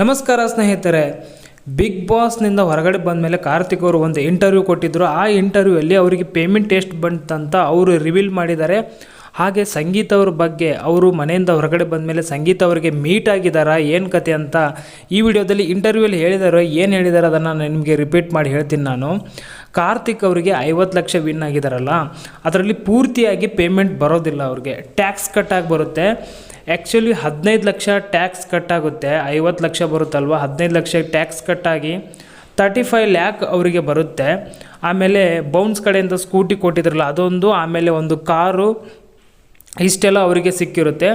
ನಮಸ್ಕಾರ ಸ್ನೇಹಿತರೆ ಬಿಗ್ ಬಾಸ್ನಿಂದ ಹೊರಗಡೆ ಬಂದ ಮೇಲೆ ಕಾರ್ತಿಕ್ ಅವರು ಒಂದು ಇಂಟರ್ವ್ಯೂ ಕೊಟ್ಟಿದ್ದರು ಆ ಇಂಟರ್ವ್ಯೂಯಲ್ಲಿ ಅವರಿಗೆ ಪೇಮೆಂಟ್ ಎಷ್ಟು ಬಂತಂತ ಅವರು ರಿವೀಲ್ ಮಾಡಿದ್ದಾರೆ. ಹಾಗೆ ಸಂಗೀತ ಅವ್ರ ಬಗ್ಗೆ ಅವರು ಮನೆಯಿಂದ ಹೊರಗಡೆ ಬಂದ ಮೇಲೆ ಸಂಗೀತ ಅವರಿಗೆ ಮೀಟ್ ಆಗಿದ್ದಾರಾ, ಏನು ಕತೆ ಅಂತ ಈ ವಿಡಿಯೋದಲ್ಲಿ ಇಂಟರ್ವ್ಯೂಲಿ ಹೇಳಿದಾರೋ. ಏನು ಹೇಳಿದಾರೋ ಅದನ್ನು ನಿಮಗೆ ರಿಪೀಟ್ ಮಾಡಿ ಹೇಳ್ತೀನಿ ನಾನು. ಕಾರ್ತಿಕ್ ಅವರಿಗೆ ಐವತ್ತು ಲಕ್ಷ ವಿನ್ ಆಗಿದ್ದಾರಲ್ಲ ಅದರಲ್ಲಿ ಪೂರ್ತಿಯಾಗಿ ಪೇಮೆಂಟ್ ಬರೋದಿಲ್ಲ ಅವ್ರಿಗೆ. ಟ್ಯಾಕ್ಸ್ ಕಟ್ಟಾಗಿ ಬರುತ್ತೆ. ಆ್ಯಕ್ಚುಲಿ ಹದಿನೈದು ಲಕ್ಷ ಟ್ಯಾಕ್ಸ್ ಕಟ್ಟಾಗುತ್ತೆ ಐವತ್ತು ಲಕ್ಷ ಬರುತ್ತಲ್ವ? ಹದಿನೈದು ಲಕ್ಷ ಟ್ಯಾಕ್ಸ್ ಕಟ್ಟಾಗಿ ತರ್ಟಿ ಫೈವ್ ಲ್ಯಾಕ್ ಅವರಿಗೆ ಬರುತ್ತೆ. ಆಮೇಲೆ ಬೌನ್ಸ್ ಕಡೆಯಿಂದ ಸ್ಕೂಟಿ ಕೊಟ್ಟಿದ್ರಲ್ಲ, ಅದೊಂದು, ಆಮೇಲೆ ಒಂದು ಕಾರು, ಇಷ್ಟೆಲ್ಲ ಅವರಿಗೆ ಸಿಕ್ಕಿರುತ್ತೆ.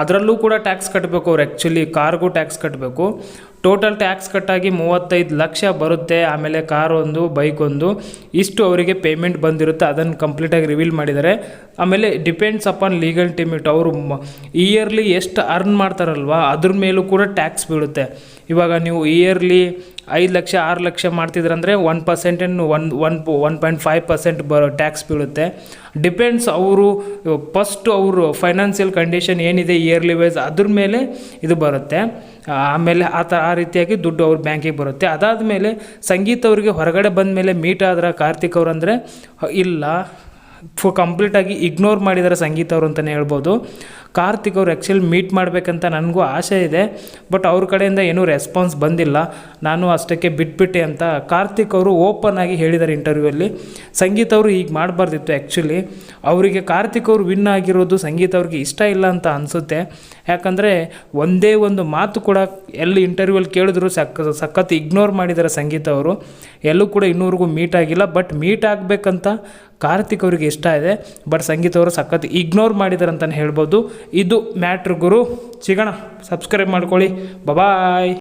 ಅದರಲ್ಲೂ ಕೂಡ ಟ್ಯಾಕ್ಸ್ ಕಟ್ಟಬೇಕು ಅವ್ರು ಆ್ಯಕ್ಚುಲಿ ಕಾರ್ಗೂ ಟ್ಯಾಕ್ಸ್ ಕಟ್ಟಬೇಕು ಟೋಟಲ್ ಟ್ಯಾಕ್ಸ್ ಕಟ್ಟಾಗಿ ಮೂವತ್ತೈದು ಲಕ್ಷ ಬರುತ್ತೆ. ಆಮೇಲೆ ಕಾರ್ ಒಂದು ಬೈಕ್ ಒಂದು. ಇಷ್ಟು ಅವರಿಗೆ ಪೇಮೆಂಟ್ ಬಂದಿರುತ್ತೆ. ಅದನ್ನು ಕಂಪ್ಲೀಟಾಗಿ ರಿವೀಲ್ ಮಾಡಿದ್ದಾರೆ. ಆಮೇಲೆ ಡಿಪೆಂಡ್ಸ್ ಅಪಾನ್ ಲೀಗಲ್ ಟಿಮಿಟ್ ಅವರು ಇಯರ್ಲಿ ಎಷ್ಟು ಅರ್ನ್ ಮಾಡ್ತಾರಲ್ವ? ಅದ್ರ ಮೇಲೂ ಕೂಡ ಟ್ಯಾಕ್ಸ್ ಬೀಳುತ್ತೆ. ಇವಾಗ ನೀವು ಇಯರ್ಲಿ ಐದು ಲಕ್ಷ, ಆರು ಲಕ್ಷ ಮಾಡ್ತಿದ್ರಂದರೆ one ಪರ್ಸೆಂಟನ್ನು one one one point five percent ಬ ಟ್ಯಾಕ್ಸ್ ಬೀಳುತ್ತೆ. ಡಿಪೆಂಡ್ಸ್ ಅವರು ಫಸ್ಟು ಅವರು ಫೈನಾನ್ಷಿಯಲ್ ಕಂಡೀಷನ್ ಏನಿದೆ ಇಯರ್ಲಿ ವೈಸ್ ಅದ್ರ ಮೇಲೆ ಇದು ಬರುತ್ತೆ. ಆಮೇಲೆ ಆ ಥರ ರೀತಿಯಾಗಿ ದುಡ್ಡು ಅವ್ರ ಬ್ಯಾಂಕಿಗೆ ಬರುತ್ತೆ. ಅದಾದ ಮೇಲೆ ಸಂಗೀತ ಅವರಿಗೆ ಹೊರಗಡೆ ಬಂದ ಮೇಲೆ ಮೀಟ್ ಆದ್ರೆ ಕಾರ್ತಿಕ್ ಅವ್ರು ಅಂದರೆ, ಇಲ್ಲ ಫು ಕಂಪ್ಲೀಟಾಗಿ ಇಗ್ನೋರ್ ಮಾಡಿದ್ದಾರೆ ಸಂಗೀತ ಅವರು ಅಂತಲೇ ಹೇಳ್ಬೋದು. ಕಾರ್ತಿಕ್ ಅವರು ಆ್ಯಕ್ಚುಲಿ ಮೀಟ್ ಮಾಡಬೇಕಂತ ನನಗೂ ಆಸೆ ಇದೆ. ಬಟ್ ಅವ್ರ ಕಡೆಯಿಂದ ಏನೂ ರೆಸ್ಪಾನ್ಸ್ ಬಂದಿಲ್ಲ. ನಾನು ಅಷ್ಟಕ್ಕೆ ಬಿಟ್ಬಿಟ್ಟೆ ಅಂತ ಕಾರ್ತಿಕ್ ಅವರು ಓಪನ್ ಆಗಿ ಹೇಳಿದ್ದಾರೆ ಇಂಟರ್ವ್ಯೂವಲ್ಲಿ ಸಂಗೀತ ಅವರು ಈಗ ಮಾಡಬಾರ್ದಿತ್ತು ಆ್ಯಕ್ಚುಲಿ ಅವರಿಗೆ ಕಾರ್ತಿಕ್ ಅವರು ವಿನ್ ಆಗಿರೋದು ಸಂಗೀತ ಅವ್ರಿಗೆ ಇಷ್ಟ ಇಲ್ಲ ಅಂತ ಅನಿಸುತ್ತೆ. ಯಾಕಂದರೆ ಒಂದೇ ಒಂದು ಮಾತು ಕೂಡ ಎಲ್ಲಿ ಇಂಟರ್ವ್ಯೂಲ್ಲಿ ಕೇಳಿದ್ರು ಸಕ್ಕ ಸಖತ್ ಇಗ್ನೋರ್ ಮಾಡಿದ್ದಾರೆ ಸಂಗೀತ ಅವರು. ಎಲ್ಲೂ ಕೂಡ ಇನ್ನೂರಿಗೂ ಮೀಟ್ ಆಗಿಲ್ಲ. ಬಟ್ ಮೀಟ್ ಆಗಬೇಕಂತ ಕಾರ್ತಿಕ್ ಅವರಿಗೆ ಇಷ್ಟ ಇದೆ ಬಟ್ ಸಂಗೀತ ಅವರು ಸಖತ್ ಇಗ್ನೋರ್ ಮಾಡಿದ್ದಾರೆ ಅಂತಲೇ ಹೇಳ್ಬೋದು. ಇದು ಮ್ಯಾಟ್ರ್ ಗುರು. ಸಿಗೋಣ ಸಬ್ಸ್ಕ್ರೈಬ್ ಮಾಡ್ಕೊಳ್ಳಿ. ಬಬಾಯ್